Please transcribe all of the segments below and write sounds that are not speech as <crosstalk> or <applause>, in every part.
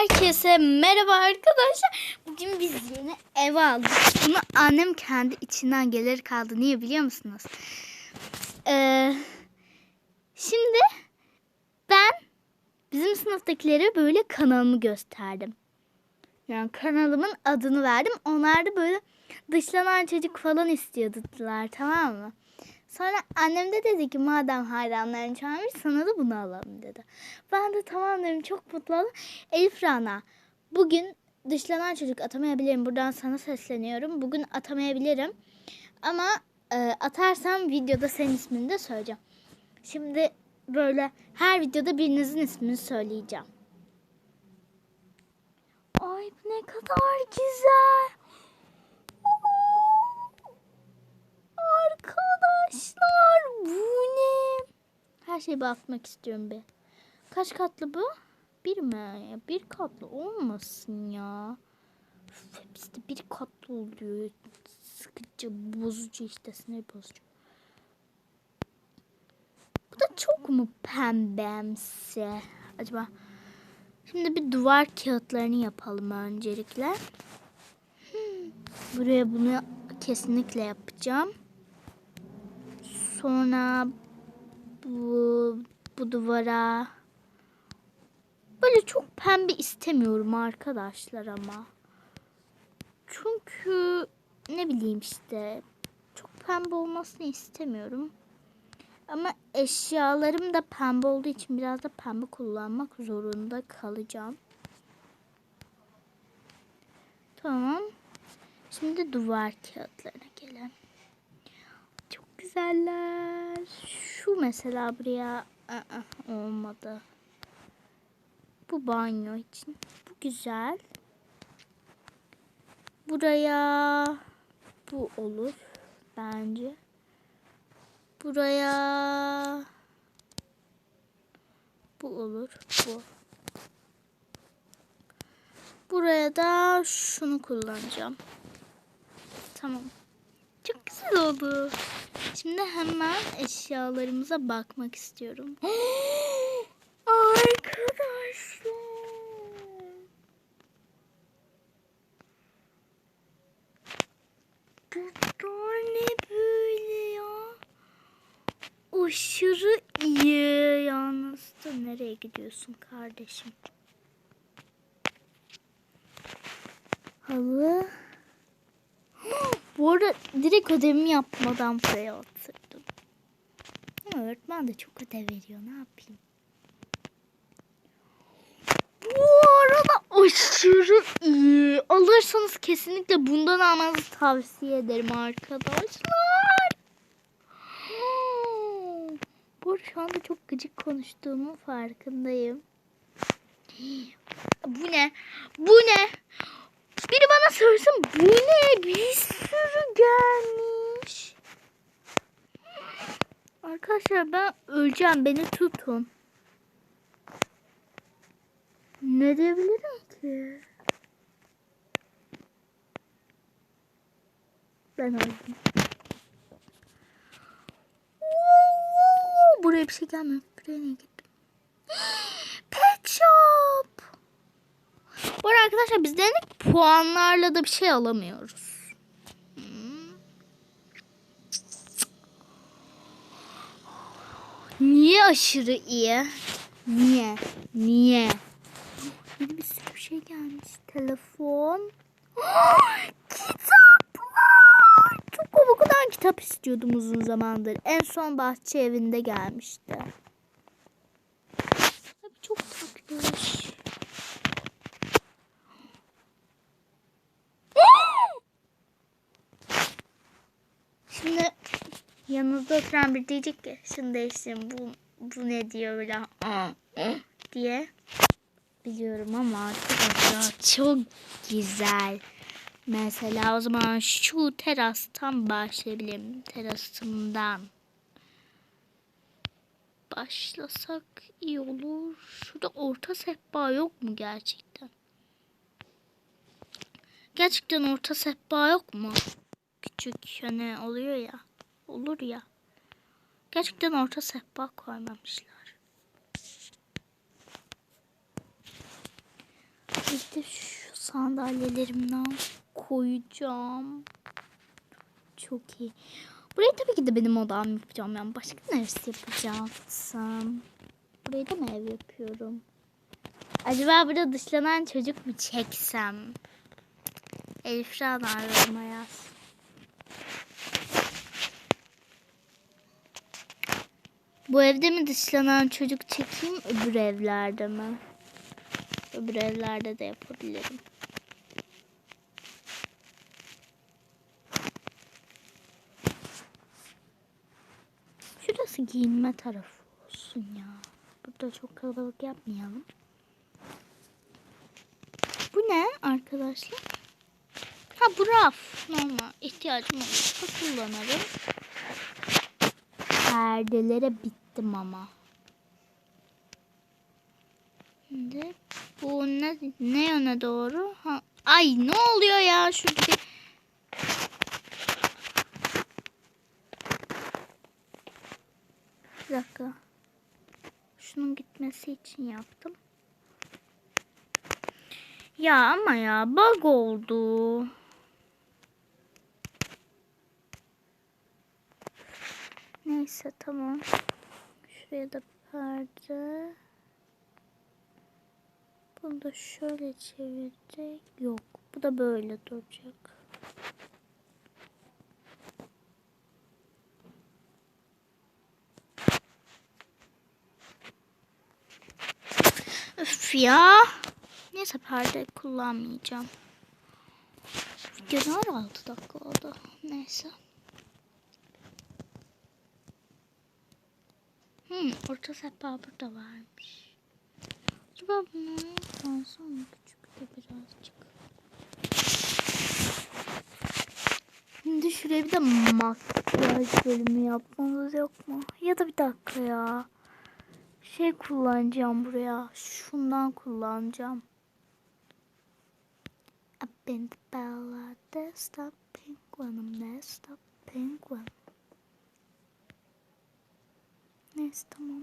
Herkese merhaba arkadaşlar. Bugün biz yeni ev aldık. Bunu annem kendi içinden gelir kaldı. Niye biliyor musunuz? Ee, şimdi ben bizim sınıftakilere böyle kanalımı gösterdim. Yani kanalımın adını verdim. Onlar da böyle dışlanan çocuk falan istiyordular tamam mı? Sonra annem de dedi ki madem hayranların çağırmış sana da bunu alalım dedi. Ben de tamam dedim çok mutlu oldum. Elif Rana bugün dışlanan çocuk atamayabilirim. Buradan sana sesleniyorum. Bugün atamayabilirim. Ama e, atarsam videoda senin ismini de söyleyeceğim. Şimdi böyle her videoda birinizin ismini söyleyeceğim. Ay bu ne kadar güzel. Arkadaşlar bu ne? Her şeye bakmak istiyorum be. Kaç katlı bu? Bir mi? Bir katlı olmasın ya. Üf, hepsi de bir katlı oluyor. Sıkıcı, bozucu işte sinir bozucu. Bu da çok mu pembemsi? Acaba? Şimdi bir duvar kağıtlarını yapalım öncelikle. Hmm, Buraya bunu kesinlikle yapacağım. Sonra bu bu duvara böyle çok pembe istemiyorum arkadaşlar ama. Çünkü ne bileyim işte çok pembe olmasını istemiyorum. Ama eşyalarım da pembe olduğu için biraz da pembe kullanmak zorunda kalacağım. Tamam. Şimdi duvar kağıtlarına gelelim. Güzeller. Şu mesela buraya Aa, olmadı. Bu banyo için. Bu güzel. Buraya bu olur bence. Buraya bu olur. Bu. Buraya da şunu kullanacağım. Tamam. Çok güzel oldu. Şimdi hemen eşyalarımıza bakmak istiyorum. <gasps> Arkadaşlar. Bunlar ne böyle ya? Aşırı iyi yalnız da nereye gidiyorsun kardeşim? Halı. Bu arada direkt ödevimi yapmadan buraya oturdum. Ama öğretmen de çok ödev veriyor. Ne yapayım? Bu arada aşırı iyi. Alırsanız kesinlikle bundan almanızı tavsiye ederim arkadaşlar. Bu şu anda çok gıcık konuştuğumun farkındayım. Bu ne? Bu ne? Biri bana sorsun bu ne? Bir sürü gelmiş. Arkadaşlar ben öleceğim. Beni tutun. Ne diyebilirim ki? Ben öldüm. Buraya bir şey gelmiyor. Buraya niye gittim? Bu arada arkadaşlar biz denedik puanlarla da bir şey alamıyoruz. Hmm. Niye aşırı iyi? Niye? Niye? Yeni bir sürü şey gelmiş. Telefon. <gasps> Kitaplar. Çok o kadar kitap istiyordum uzun zamandır. En son bahçe evinde gelmişti. Abi çok tatlış. Şimdi yanınızda oturan bir diyecek ki şunu değiştirin bu, bu ne diyor böyle diye biliyorum ama arkadaşlar çok güzel. Mesela o zaman şu terastan başlayabilirim. Terasımdan başlasak iyi olur. Şurada orta sehpa yok mu gerçekten? Gerçekten orta sehpa yok mu? Küçük hani oluyor ya. Olur ya. Gerçekten orta sehpa koymamışlar. Bir de şu sandalyelerimden koyacağım. Çok iyi. Burayı tabii ki de benim odam yapacağım. Yani başka neresi yapacaksam? Burayı da mı ev yapıyorum? Acaba burada dışlanan çocuk mu çeksem? Elif Rana yoruma yaz. Bu evde mi dışlanan çocuk çekeyim öbür evlerde mi? Öbür evlerde de yapabilirim. Şurası giyinme tarafı olsun ya. Burada çok kalabalık yapmayalım. Bu ne arkadaşlar? Ha bu raf. Normal ihtiyacım olursa kullanırım. Perdelere bittim ama. Şimdi bu ne, ne yöne doğru? Ha, ay ne oluyor ya şurada? Bir dakika. Şunun gitmesi için yaptım. Ya ama ya bug oldu. Neyse tamam. Şuraya da perde. Bunu da şöyle çevirecek. Yok. Bu da böyle duracak. Öf ya. Neyse perde kullanmayacağım. Video var 6 dakika oldu. Neyse. Hmm, orta sehpa burada varmış. Acaba bunu fazla mı küçük de birazcık. Şimdi şuraya bir de makyaj bölümü yapmamız yok mu? Ya da bir dakika ya. Şey kullanacağım buraya. Şundan kullanacağım. I've been the bella desktop penguin. Desktop penguin. Neyse tamam.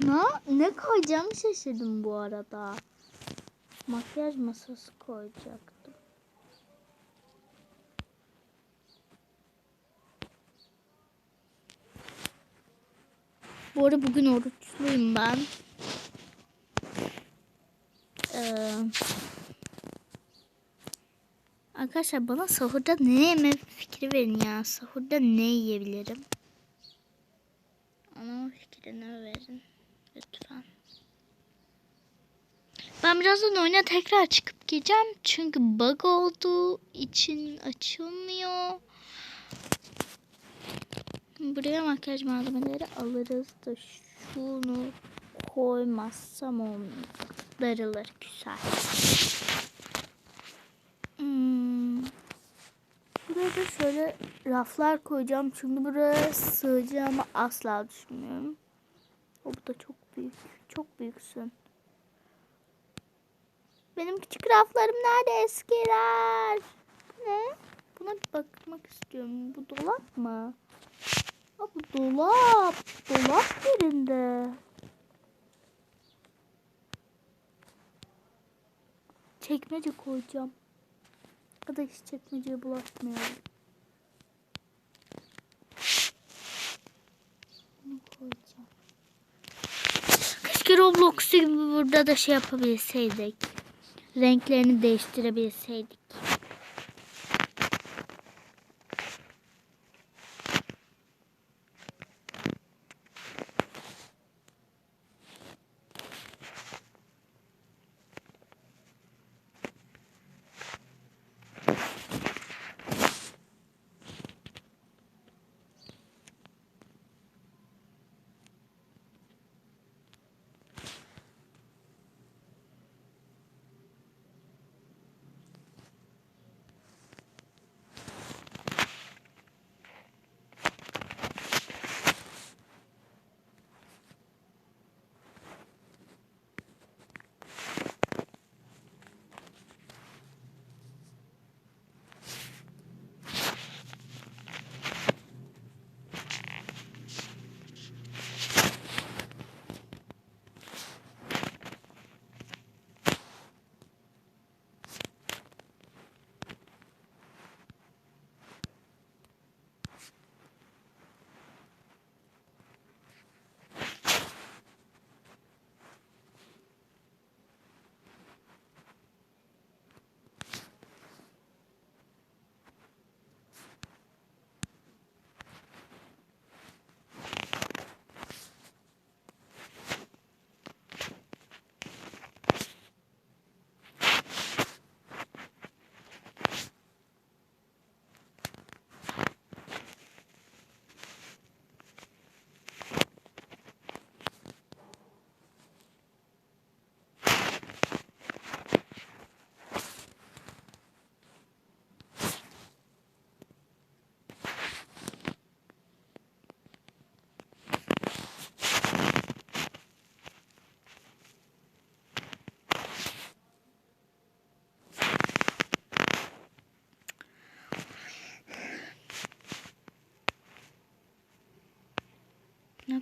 Ne, ne koyacağım şaşırdım bu arada. Makyaj masası koyacaktım. Bu arada bugün oruçluyum ben. Ee, arkadaşlar bana sahurda ne yeme fikri verin ya. Sahurda ne yiyebilirim? Ana fikrini verin. Lütfen. Ben birazdan oyuna tekrar çıkıp geleceğim. Çünkü bug olduğu için açılmıyor. Buraya makyaj malzemeleri alırız da şunu koymazsam olmuyor. Darılır güzel. Hmm. Buraya da şöyle raflar koyacağım. Çünkü buraya sığacağımı asla düşünmüyorum. O bu da çok büyük. Çok büyüksün. Benim küçük raflarım nerede eskiler? Ne? Buna bir bakmak istiyorum. Bu dolap mı? Aa, bu dolap. Dolap yerinde. Çekmece koyacağım. Ya da hiç çekmeceye bulaşmayalım. Bunu. Keşke Roblox gibi burada da şey yapabilseydik. Renklerini değiştirebilseydik.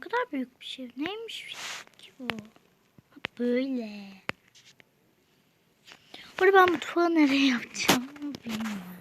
Kadar büyük bir şey. Neymiş ki bu? Böyle. Burada ben mutfağı nereye yapacağım bilmiyorum.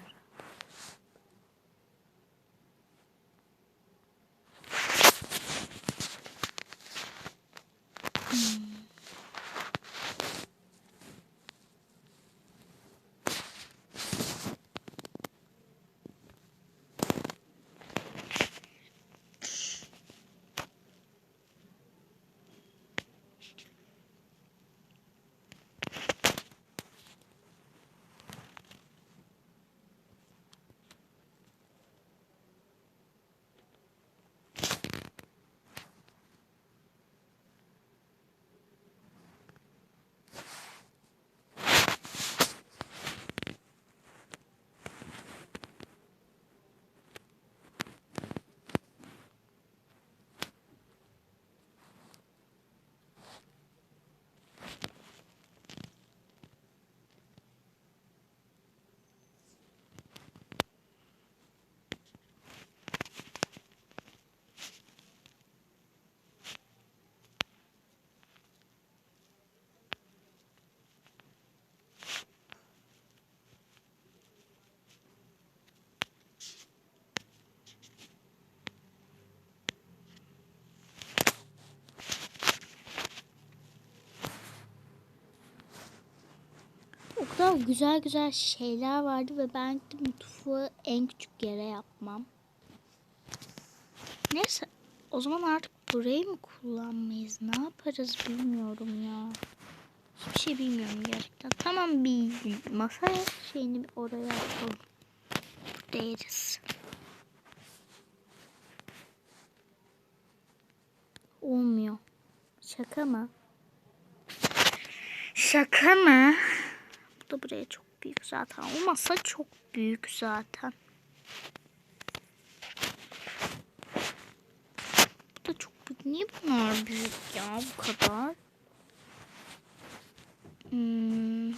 O kadar güzel güzel şeyler vardı ve ben mutfağı en küçük yere yapmam. Neyse o zaman artık burayı mı kullanmayız? Ne yaparız bilmiyorum ya. Hiçbir şey bilmiyorum gerçekten. Tamam bir masa şeyini oraya atalım. Yeriz. Olmuyor. Şaka mı? Şaka mı? Da buraya çok büyük zaten. O masa çok büyük zaten. Bu da çok büyük. Niye bunlar büyük ya bu kadar? Hmm.